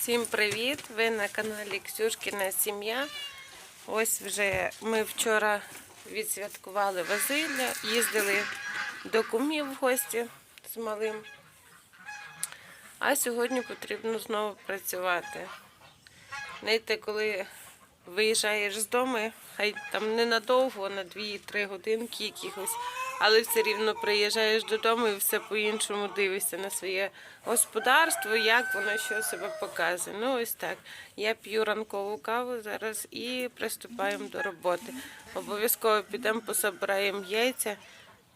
Всім привіт! Ви на каналі Ксюшкіна Сім'я. Ось вже ми вчора відсвяткували Василля, їздили до кумів в гості з малим. А сьогодні потрібно знову працювати. Знаєте, коли виїжджаєш з дому, хай там ненадовго, на 2-3 годинки якихось, але все рівно приїжджаєш додому і все по-іншому дивишся на своє господарство, як воно що себе показує. Ну ось так. Я п'ю ранкову каву зараз і приступаємо до роботи. Обов'язково підемо пособираємо яйця,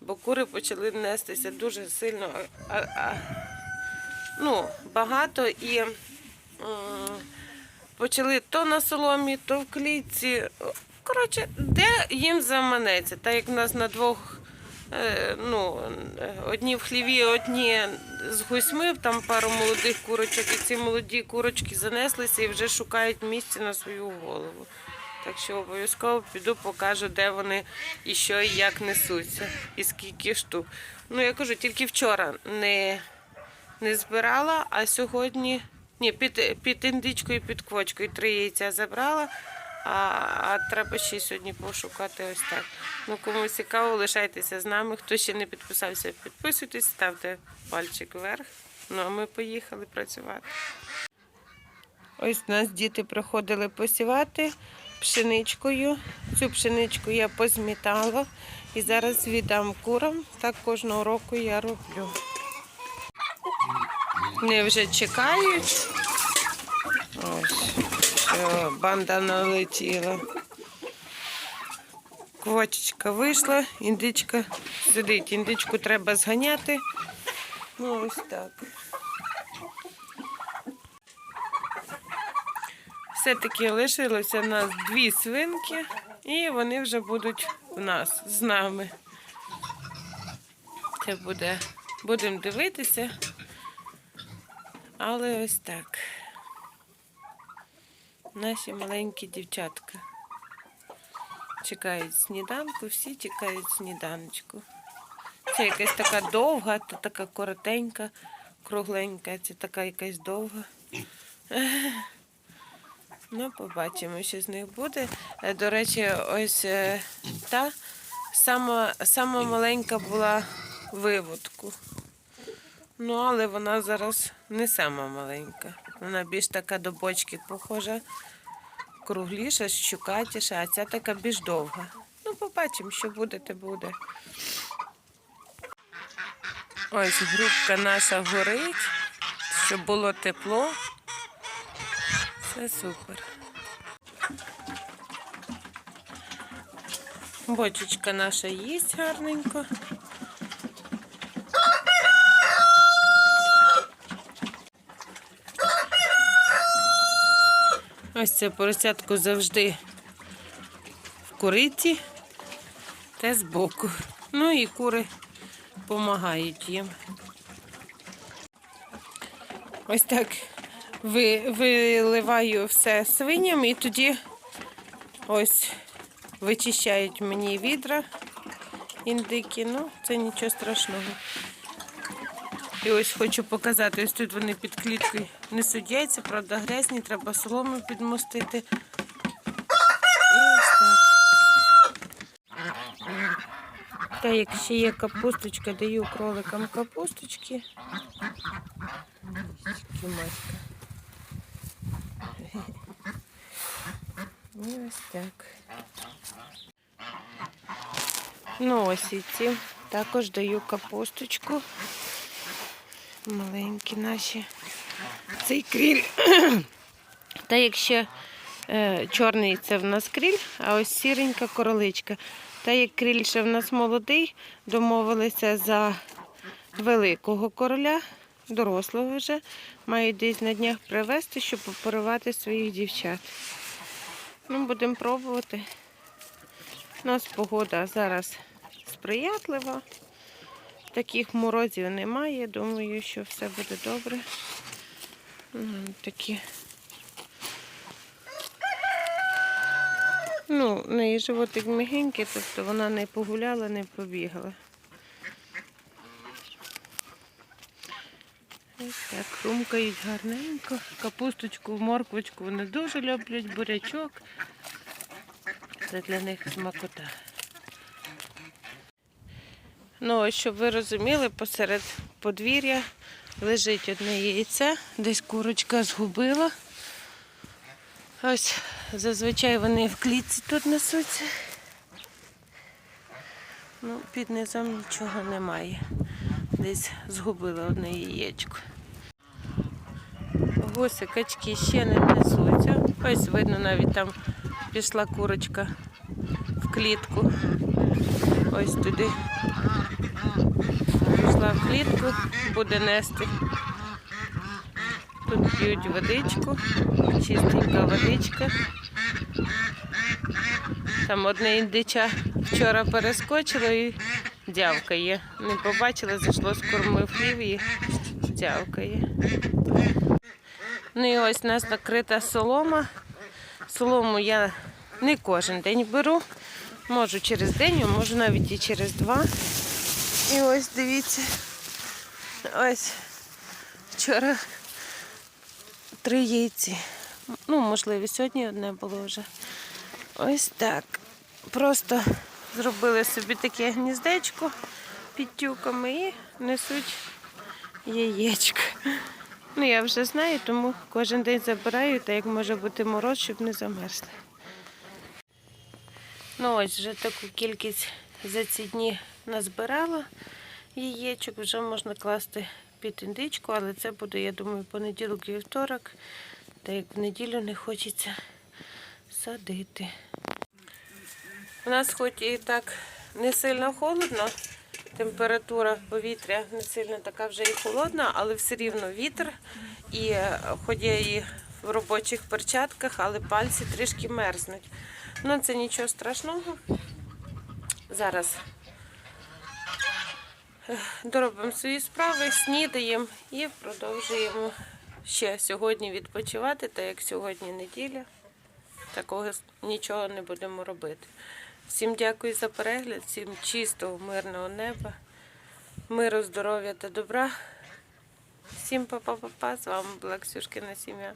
бо кури почали нестися дуже сильно. А, а, ну, багато і. почали то на соломі, то в клітці. Коротше, де їм заманеться. Так як в нас на двох, ну, е, одні в хліві, одні з гусьми, там пару молодих курочок, і ці молоді курочки занеслися і вже шукають місце на свою голову. Так що обов'язково піду, покажу, де вони і що і як несуться, і скільки штук. Ну, я кажу, тільки вчора не, не збирала, а сьогодні. Ні, під, під індичкою під квочкою три яйця забрала, а, а треба ще сьогодні пошукати ось так. Ну, кому цікаво, лишайтеся з нами. Хто ще не підписався, підписуйтесь, ставте пальчик вверх. Ну, а ми поїхали працювати. Ось у нас діти приходили посівати пшеничкою. Цю пшеничку я позмітала і зараз віддам курам. Так кожного року я роблю. Вони вже чекають. Ось, що банда налетіла. Квочечка вийшла, індичка сидить. Індичку треба зганяти. Ну, ось так. Все-таки лишилося у нас дві свинки, і вони вже будуть в нас з нами. Це буде, будемо дивитися. Але ось так. Наші маленькі дівчатка. Чекають сніданку, всі чекають сніданочку. Це якась така довга, то така коротенька, кругленька, це така якась довга. Ну, побачимо, що з них буде. Е, До речі, ось е, та сама, сама маленька була виводку. Ну, але вона зараз не сама маленька. Вона більш така до бочки похожа, кругліша, щукатіша, а ця така більш довга. Ну, побачимо, що буде, те буде. Ось грубка наша горить, щоб було тепло. Все супер. Бочечка наша їсть гарненько. Ось це поросятко завжди в куриці та збоку. Ну і кури допомагають їм. Ось так ви- виливаю все свиням і тоді ось вичищають мені відра індики. Ну, це нічого страшного. І ось хочу показати, ось тут вони під кліткою несуть яйця, правда, грязні, треба солому підмостити. І ось так. Та як ще є капусточка, даю кроликам капусточки. Тільки матька. І ось так. Ну ось і ці. Також даю капусточку. Маленькі наші. Цей кріль. Та якщо е, чорний це в нас кріль, а ось сіренька короличка. Та як кріль ще в нас молодий, домовилися за великого короля, дорослого вже, мають десь на днях привезти, щоб попоривати своїх дівчат. Ну, будемо пробувати. У нас погода зараз сприятлива. Таких морозів немає. Думаю, що все буде добре. Такі. Ну, в неї животик мігенький, тобто вона не погуляла, не побігала. Ось так. Хрумкають гарненько. Капусточку, морквочку вони дуже люблять, бурячок. Це для них смакота. Ну, щоб ви розуміли, посеред подвір'я лежить одне яйце, десь курочка згубила. Ось зазвичай вони в клітці тут несуться. Ну, під низом нічого немає. Десь згубила одне яєчко. Гуси, качки ще не несуться. Ось видно, навіть там пішла курочка в клітку. Ось туди. Пішла в клітку, буде нести. Тут п'ють водичку, чистенька водичка. Там одне індича вчора перескочило і дявкає. Не побачила, зайшло з корми в хлів і дявкає. Ну і ось у нас накрита солома. Солому я не кожен день беру. Можу через день, можу навіть і через два. І ось дивіться. Ось вчора три яйці. Ну, можливо, сьогодні одне було вже. Ось так. Просто зробили собі таке гніздечко під тюками і несуть яєчко. Ну, я вже знаю, тому кожен день забираю, та як може бути мороз, щоб не замерзли. Ну ось вже таку кількість за ці дні назбирала яєчок, вже можна класти під індичку, але це буде, я думаю, понеділок і вівторок, та як в неділю не хочеться садити. У нас хоч і так не сильно холодно, температура повітря не сильно така вже і холодна, але все рівно вітер. І е, хоч я і в робочих перчатках, але пальці трішки мерзнуть. Ну, це нічого страшного. Зараз доробимо свої справи, снідаємо і продовжуємо ще сьогодні відпочивати, так як сьогодні неділя. Такого нічого не будемо робити. Всім дякую за перегляд, всім чистого, мирного неба, миру, здоров'я та добра. Всім па-па-па-па. З вами була Ксюшкина сім'я.